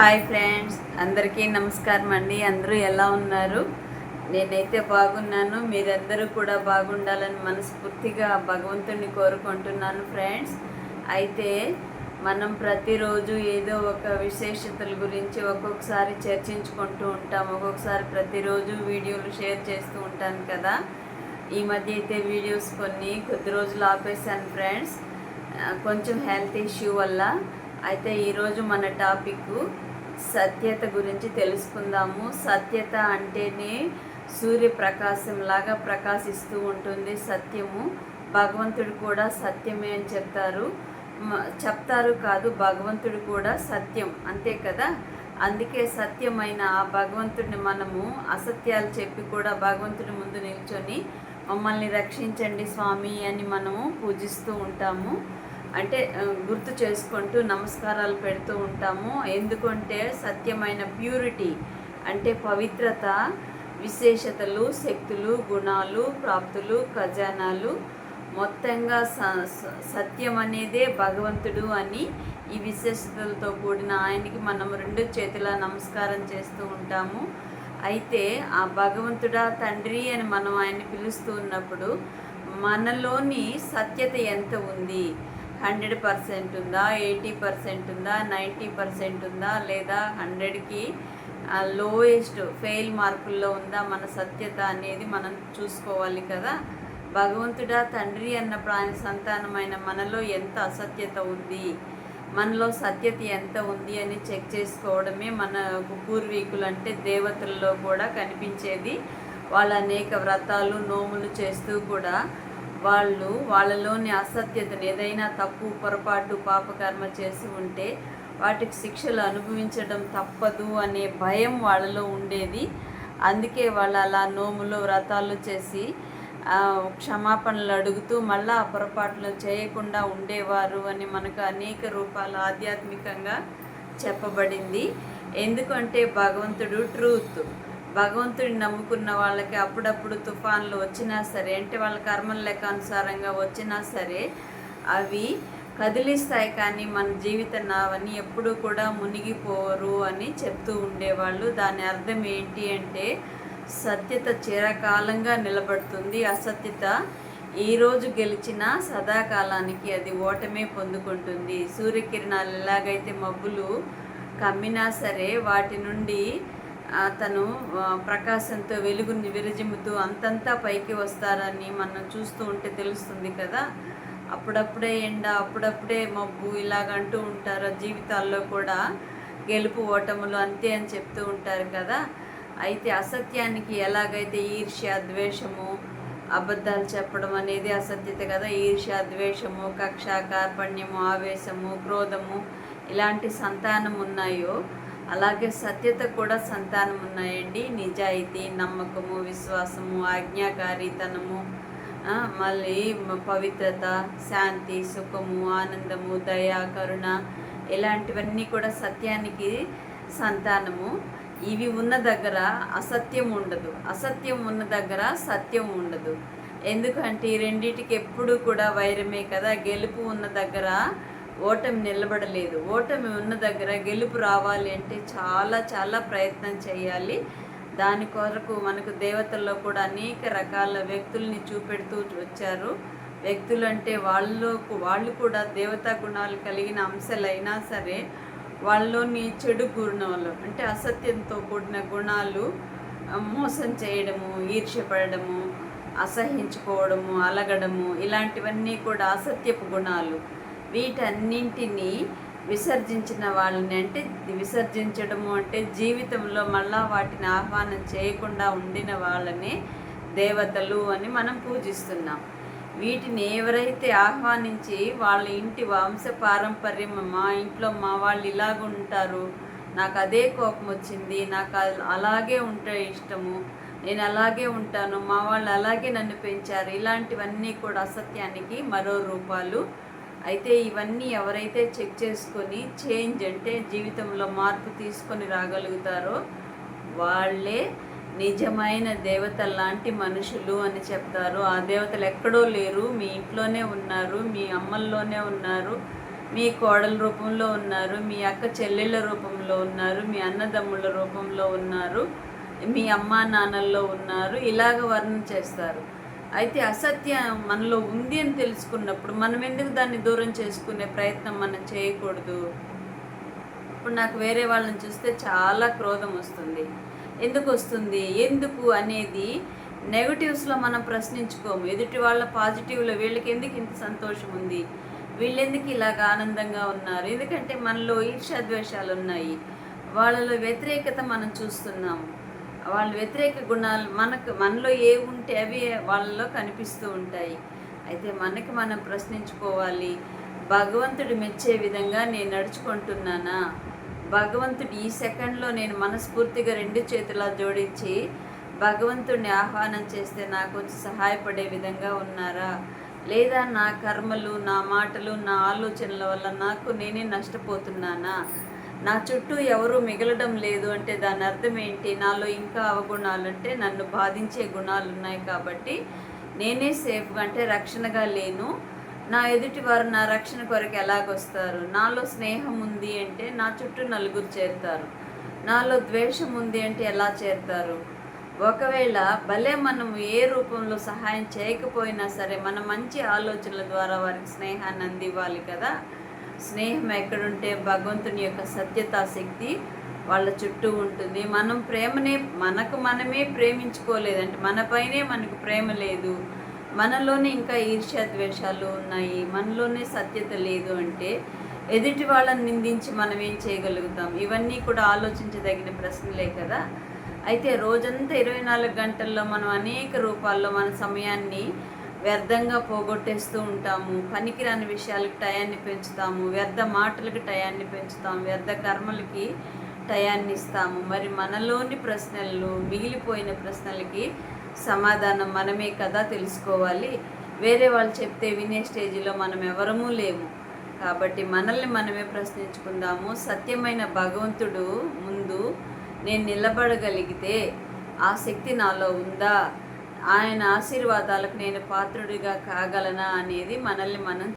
Hi friends అందరికీ నమస్కారం అండి. అందరూ ఎలా ఉన్నారు? నేనైతే బాగున్నాను. మీరందరూ కూడా బాగుండాలని మనస్ఫూర్తిగా భగవంతుని కోరుకుంటున్నాను ఫ్రెండ్స్. అయితే మనం ప్రతిరోజు ఏదో ఒక విశేషతల గురించి ఒక్కొక్కసారి చర్చించుకుంటూ ఉంటాం. ఒక్కొక్కసారి ప్రతిరోజు వీడియోలు షేర్ చేస్తూ ఉంటాను కదా. ఈ మధ్య అయితే వీడియోస్ కొన్ని కొద్ది రోజులు ఆపేశాను ఫ్రెండ్స్. కొంచెం హెల్త్ ఇష్యూ వల్ల. అయితే ఈరోజు మన టాపిక్ సత్యత గురించి తెలుసుకుందాము. సత్యత అంటేనే సూర్యప్రకాశం లాగా ప్రకాశిస్తూ ఉంటుంది సత్యము. భగవంతుడు కూడా సత్యమే అని చెప్తారు. చెప్తారు కాదు భగవంతుడు కూడా సత్యం. అంతే కదా? అందుకే సత్యమైన ఆ భగవంతుడిని మనము అసత్యాలు చెప్పి కూడా భగవంతుడి ముందు నిల్చొని మమ్మల్ని రక్షించండి స్వామి అని మనము పూజిస్తూ ఉంటాము. అంటే గుర్తు చేసుకుంటూ నమస్కారాలు పెడుతూ ఉంటాము. ఎందుకంటే సత్యమైన ప్యూరిటీ అంటే పవిత్రత విశేషతలు శక్తులు గుణాలు ప్రాప్తులు ఖజానాలు మొత్తంగా స- స- సత్యం అనేదే భగవంతుడు అని ఈ విశేషతలతో కూడిన ఆయనకి మనం రెండు చేతుల నమస్కారం చేస్తూ ఉంటాము. అయితే ఆ భగవంతుడా తండ్రి అని మనం ఆయన్ని పిలుస్తూ ఉన్నప్పుడు మనలోని సత్యత ఎంత ఉంది? హండ్రెడ్ పర్సెంట్ ఉందా ఎయిటీ పర్సెంట్ ఉందా నైంటీ పర్సెంట్ ఉందా లేదా హండ్రెడ్కి లోయెస్ట్ ఫెయిల్ మార్కుల్లో ఉందా మన సత్యత అనేది మనం చూసుకోవాలి కదా. భగవంతుడా తండ్రి అన్న ప్రాణ సంతానమైన మనలో ఎంత అసత్యత ఉంది? మనలో సత్యత ఎంత ఉంది అని చెక్ చేసుకోవడమే మన పూర్వీకులు అంటే దేవతల్లో కూడా కనిపించేది. వాళ్ళు అనేక వ్రతాలు నోములు చేస్తూ కూడా వాళ్ళు వాళ్ళలోని అసత్యతను ఏదైనా తప్పు పొరపాటు పాపకర్మ చేసి ఉంటే వాటికి శిక్షలు అనుభవించడం తప్పదు అనే భయం వాళ్ళలో ఉండేది. అందుకే వాళ్ళు అలా నోములు వ్రతాలు చేసి క్షమాపణలు అడుగుతూ మళ్ళా ఆ పొరపాట్లు చేయకుండా ఉండేవారు అని మనకు అనేక రూపాలు ఆధ్యాత్మికంగా చెప్పబడింది. ఎందుకంటే భగవంతుడు ట్రూత్. భగవంతుడిని నమ్ముకున్న వాళ్ళకి అప్పుడప్పుడు తుఫాన్లు వచ్చినా సరే అంటే వాళ్ళ కర్మల లెక్క అనుసారంగా వచ్చినా సరే అవి కదిలిస్తాయి కానీ మన జీవిత నావని ఎప్పుడూ కూడా మునిగిపోరు అని చెప్తూ ఉండేవాళ్ళు. దాని అర్థం ఏంటి అంటే సత్యత చిరకాలంగా నిలబడుతుంది. అసత్యత ఈ రోజు గెలిచినా సదాకాలానికి అది ఓటమే పొందుకుంటుంది. సూర్యకిరణాలు ఎలాగైతే మబ్బులు కమ్మినా సరే వాటి నుండి అతను ప్రకాశంతో వెలుగుని విరజిమ్ముతూ అంతంతా పైకి వస్తారని మనం చూస్తూ ఉంటే తెలుస్తుంది కదా. అప్పుడప్పుడే ఎండ అప్పుడప్పుడే మబ్బు ఇలాగంటూ ఉంటారు. జీవితాల్లో కూడా గెలుపు ఓటములు అంతే అని చెప్తూ ఉంటారు కదా. అయితే అసత్యానికి ఎలాగైతే ఈర్ష్య ద్వేషము అబద్ధాలు చెప్పడం అనేది అసత్యత కదా. ఈర్ష్య ద్వేషము కక్ష కార్పణ్యము ఆవేశము క్రోధము ఇలాంటి సంతానం ఉన్నాయో అలాగే సత్యత కూడా సంతానం ఉన్నాయండి. నిజాయితీ నమ్మకము విశ్వాసము ఆజ్ఞాకారితనము మళ్ళీ పవిత్రత శాంతి సుఖము ఆనందము దయ కరుణ ఇలాంటివన్నీ కూడా సత్యానికి సంతానము. ఇవి ఉన్న దగ్గర అసత్యం ఉండదు. అసత్యం ఉన్న దగ్గర సత్యం ఉండదు. ఎందుకంటే ఈ రెండింటికి ఎప్పుడు కూడా వైరమే కదా. గెలుపు ఉన్న దగ్గర ఓటమి నిలబడలేదు. ఓటమి ఉన్న దగ్గర గెలుపు రావాలి అంటే చాలా చాలా ప్రయత్నం చేయాలి. దాని కొరకు మనకు దేవతల్లో కూడా అనేక రకాల వ్యక్తుల్ని చూపెడుతూ వచ్చారు. వ్యక్తులు అంటే వాళ్ళు వాళ్ళు కూడా దేవతా గుణాలు కలిగిన అంశాలైనా సరే వాళ్ళలోని చెడు గుణాలు అంటే అసత్యంతో కూడిన గుణాలు మోసం చేయడము ఈర్ష్యపడము అసహించుకోవడము అలగడము ఇలాంటివన్నీ కూడా అసత్యపు గుణాలు. వీటన్నింటినీ విసర్జించిన వాళ్ళని అంటే విసర్జించడము అంటే జీవితంలో మళ్ళా వాటిని ఆహ్వానం చేయకుండా ఉండిన వాళ్ళని దేవతలు అని మనం పూజిస్తున్నాం. వీటిని ఎవరైతే ఆహ్వానించి వాళ్ళ ఇంటి వంశ పారంపర్యం మా ఇంట్లో మా వాళ్ళు ఇలాగుంటారు నాకు అదే కోపం వచ్చింది నాకు అలాగే ఉంటే ఇష్టము నేను అలాగే ఉంటాను మా వాళ్ళు అలాగే నన్ను పెంచారు ఇలాంటివన్నీ కూడా అసత్యానికి మరో రూపాలు అయితే ఇవన్నీ ఎవరైతే చెక్ చేసుకొని చేంజ్ అంటే జీవితంలో మార్పు తీసుకొని రాగలుగుతారో వాళ్ళే నిజమైన దేవత లాంటి మనుషులు అని చెప్తారు. ఆ దేవతలు ఎక్కడో లేరు. మీ ఇంట్లోనే ఉన్నారు. మీ అమ్మల్లోనే ఉన్నారు. మీ కోడల రూపంలో ఉన్నారు. మీ అక్క చెల్లెళ్ళ రూపంలో ఉన్నారు. మీ అన్నదమ్ముళ్ళ రూపంలో ఉన్నారు. మీ అమ్మా నాన్నల్లో ఉన్నారు. ఇలాగ వర్ణం చేస్తారు. అయితే అసత్యం మనలో ఉంది అని తెలుసుకున్నప్పుడు మనం ఎందుకు దాన్ని దూరం చేసుకునే ప్రయత్నం మనం చేయకూడదు? ఇప్పుడు నాకు వేరే వాళ్ళని చూస్తే చాలా క్రోధం వస్తుంది. ఎందుకు వస్తుంది? ఎందుకు అనేది నెగటివ్స్లో మనం ప్రశ్నించుకోము. ఎదుటి వాళ్ళ పాజిటివ్లో వీళ్ళకి ఎందుకు ఇంత సంతోషం ఉంది? వీళ్ళెందుకు ఇలాగ ఆనందంగా ఉన్నారు? ఎందుకంటే మనలో ఈర్ష్యాద్వేషాలు ఉన్నాయి వాళ్ళలో వ్యతిరేకత మనం చూస్తున్నాము. వాళ్ళ వ్యతిరేక గుణాలు మనకు మనలో ఏ ఉంటే అవి వాళ్ళలో కనిపిస్తూ ఉంటాయి. అయితే మనకి మనం ప్రశ్నించుకోవాలి భగవంతుడు మెచ్చే విధంగా నేను నడుచుకుంటున్నానా? భగవంతుడు ఈ సెకండ్లో నేను మనస్ఫూర్తిగా రెండు చేతులా జోడించి భగవంతుడిని ఆహ్వానం చేస్తే నాకు వచ్చి సహాయపడే విధంగా ఉన్నారా? లేదా నా కర్మలు నా మాటలు నా ఆలోచనల వల్ల నాకు నేనే నష్టపోతున్నానా? నా చుట్టూ ఎవరు మిగలడం లేదు అంటే దాని అర్థం ఏంటి? నాలో ఇంకా అవగుణాలు అంటే నన్ను బాధించే గుణాలు ఉన్నాయి కాబట్టి నేనే సేఫ్గా అంటే రక్షణగా లేను. నా ఎదుటి వారు నా రక్షణ కొరకు ఎలాగొస్తారు? నాలో స్నేహం ఉంది అంటే నా చుట్టూ నలుగురు చేరుతారు. నాలో ద్వేషం ఉంది అంటే ఎలా చేరుతారు? ఒకవేళ భలే మనం ఏ రూపంలో సహాయం చేయకపోయినా సరే మన మంచి ఆలోచనల ద్వారా వారికి స్నేహాన్ని అందివ్వాలి కదా? స్నేహం ఎక్కడుంటే భగవంతుని యొక్క సత్యతా శక్తి వాళ్ళ చుట్టూ ఉంటుంది. మనం ప్రేమనే మనకు మనమే ప్రేమించుకోలేదంటే మనపైనే మనకు ప్రేమ లేదు. మనలోనే ఇంకా ఈర్ష్య ద్వేషాలు ఉన్నాయి. మనలోనే సత్యత లేదు అంటే ఎదుటి వాళ్ళని నిందించి మనం ఏం చేయగలుగుతాం? ఇవన్నీ కూడా ఆలోచించదగిన ప్రశ్నలే కదా. అయితే రోజంతా ఇరవై నాలుగు గంటల్లో మనం అనేక రూపాల్లో మన సమయాన్ని వ్యర్థంగా పోగొట్టేస్తూ ఉంటాము. పనికిరాని విషయాలకు టయాన్ని పెంచుతాము. వ్యర్థ మాటలకి టయాన్ని పెంచుతాము. వ్యర్థ కర్మలకి టయాన్ని ఇస్తాము. మరి మనలోని ప్రశ్నలు మిగిలిపోయిన ప్రశ్నలకి సమాధానం మనమే కదా తెలుసుకోవాలి. వేరే వాళ్ళు చెప్తే వినే స్టేజిలో మనం ఎవరమూ లేము. కాబట్టి మనల్ని మనమే ప్రశ్నించుకుందాము. సత్యమైన భగవంతుడు ముందు నేను నిలబడగలిగితే ఆ శక్తి నాలో ఉందా? ఆయన ఆశీర్వాదాలకు నేను పాత్రుడిగా కాగలనా అనేది మనల్ని మనం